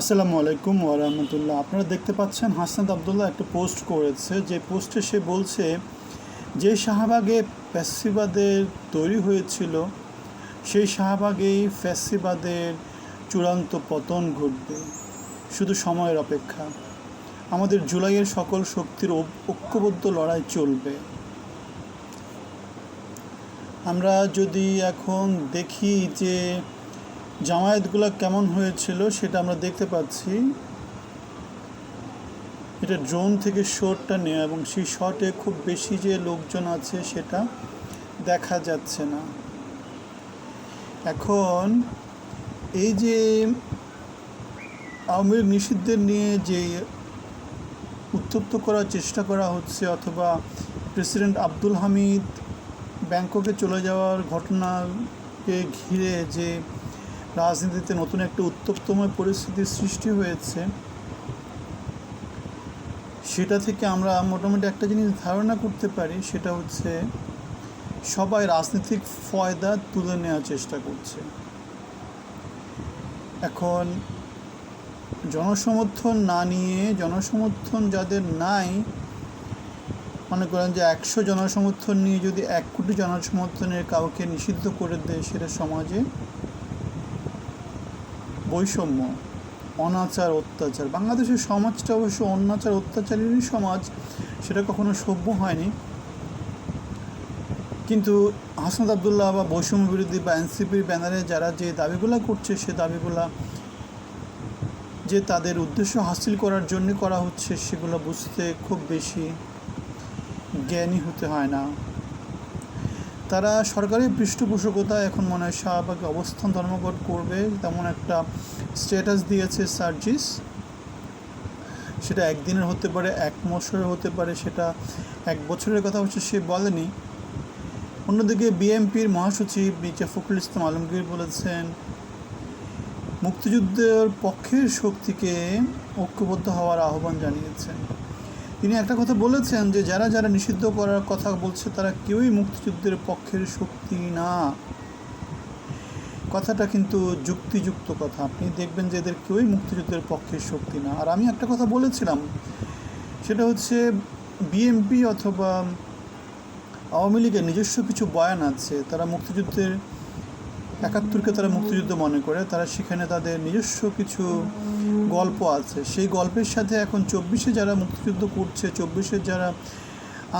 আসসালামু আলাইকুম ওরহমতুল্লাহ আপনারা দেখতে পাচ্ছেন হাসনাত আবদুল্লাহ একটা পোস্ট করেছে। যে পোস্টে সে বলছে, যে শাহবাগে ফ্যাসিবাদের তৈরি হয়েছিল, সেই শাহবাগেই ফ্যাসিবাদের চূড়ান্ত পতন ঘটবে। শুধু সময়ের অপেক্ষা। আমাদের জুলাইয়ের সকল শক্তির ঐক্যবদ্ধ লড়াই চলবে। আমরা যদি এখন দেখি যে জামায়াতগুলো কেমন হয়েছিল সেটা আমরা দেখতে পাচ্ছি। এটা ড্রোন থেকে শটটা নেওয়া এবং সেই শটে খুব বেশি যে লোকজন আছে সেটা দেখা যাচ্ছে না। এখন এই যে আওয়ামী লীগ নিষিদ্ধের নিয়ে যে উত্তপ্ত করার চেষ্টা করা হচ্ছে অথবা প্রেসিডেন্ট আব্দুল হামিদ ব্যাংককে চলে যাওয়ার ঘটনাকে ঘিরে যে রাজনীতিতে নতুন একটা উত্তপ্তময় পরিস্থিতির সৃষ্টি হয়েছে। সেটা থেকে আমরা মোটামুটি একটা জিনিস ধারণা করতে পারি, সেটা হচ্ছে সবাই রাজনৈতিক ফয়দা তুলে নেওয়ার চেষ্টা করছে। এখন জনসমর্থন না নিয়ে, জনসমর্থন যাদের নাই, মনে করেন যে একশো জনসমর্থন নিয়ে যদি এক কোটি জনসমর্থনের কাউকে নিষিদ্ধ করে দেয়, সেটা সমাজে বৈষম্য, অনাচার, অত্যাচার। বাংলাদেশের সমাজটা অবশ্য অনাচার অত্যাচারেরই সমাজ, সেটা কখনো সভ্য হয়নি। কিন্তু হাসনাত আবদুল্লাহ বা বৈষম্য বিরোধী বা এনসিপির ব্যানারে যারা যে দাবিগুলো করছে, সে দাবিগুলা যে তাদের উদ্দেশ্য হাসিল করার জন্য করা হচ্ছে, সেগুলো বুঝতে খুব বেশি জ্ঞানী হতে হয় না। তারা সরকারি পৃষ্ঠপোষকতা এখন মনে হয় শাহবাগে অবস্থান, ধর্মঘট করবে, তেমন একটা স্ট্যাটাস দিয়েছে সার্জিস। সেটা একদিনের হতে পারে, এক বছরের হতে পারে, সেটা এক বছরের কথা হচ্ছে, সে বলেনি। অন্যদিকে বিএমপির মহাসচিব মির্জা ফখরুল ইসলাম আলমগীর বলেছেন, মুক্তিযুদ্ধের পক্ষের শক্তিকে ঐক্যবদ্ধ হওয়ার আহ্বান জানিয়েছেন। তিনি একটা কথা বলেছেন যে যারা যারা নিষিদ্ধ করার কথা বলছে, তারা কেউই মুক্তিযুদ্ধের পক্ষের শক্তি না। কথাটা কিন্তু যুক্তিযুক্ত কথা। আপনি দেখবেন যে এদের কেউই মুক্তিযুদ্ধের পক্ষের শক্তি না। আর আমি একটা কথা বলেছিলাম, সেটা হচ্ছে বিএমপি অথবা আওয়ামী লীগের নিজস্ব কিছু বয়ান আছে। তারা মুক্তিযুদ্ধের, একাত্তরকে তারা মুক্তিযুদ্ধ মনে করে। তারা সেখানে তাদের নিজস্ব কিছু গল্প আছে। সেই গল্পের সাথে এখন চব্বিশে যারা মুক্তিযুদ্ধ করছে চব্বিশের যারা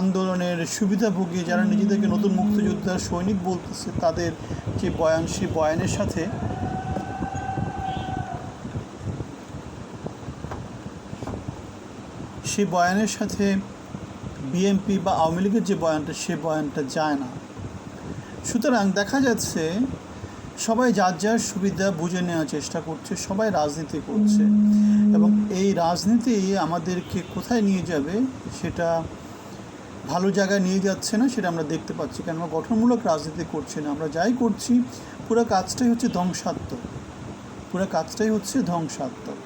আন্দোলনের সুবিধাভোগী যারা নিজেদেরকে নতুন মুক্তিযোদ্ধা সৈনিক বলতেছে, তাদের যে বয়ান, সেই বয়ানের সাথে সেই বয়ানের সাথে বিএনপি বা আওয়ামী লীগের যে বয়ানটা, সে বয়ানটা যায় না। সুতরাং দেখা যাচ্ছে সবাই যার যার সুবিধা বুঝে নেওয়ার চেষ্টা করছে, সবাই রাজনীতি করছে। এবং এই রাজনীতি আমাদেরকে কোথায় নিয়ে যাবে সেটা ভালো জায়গায় নিয়ে যাচ্ছে না, সেটা আমরা দেখতে পাচ্ছি। কেন আমরা গঠনমূলক রাজনীতি করছি না। আমরা যাই করছি, পুরো কাজটাই হচ্ছে ধ্বংসাত্মক। পুরো কাজটাই হচ্ছে ধ্বংসাত্মক।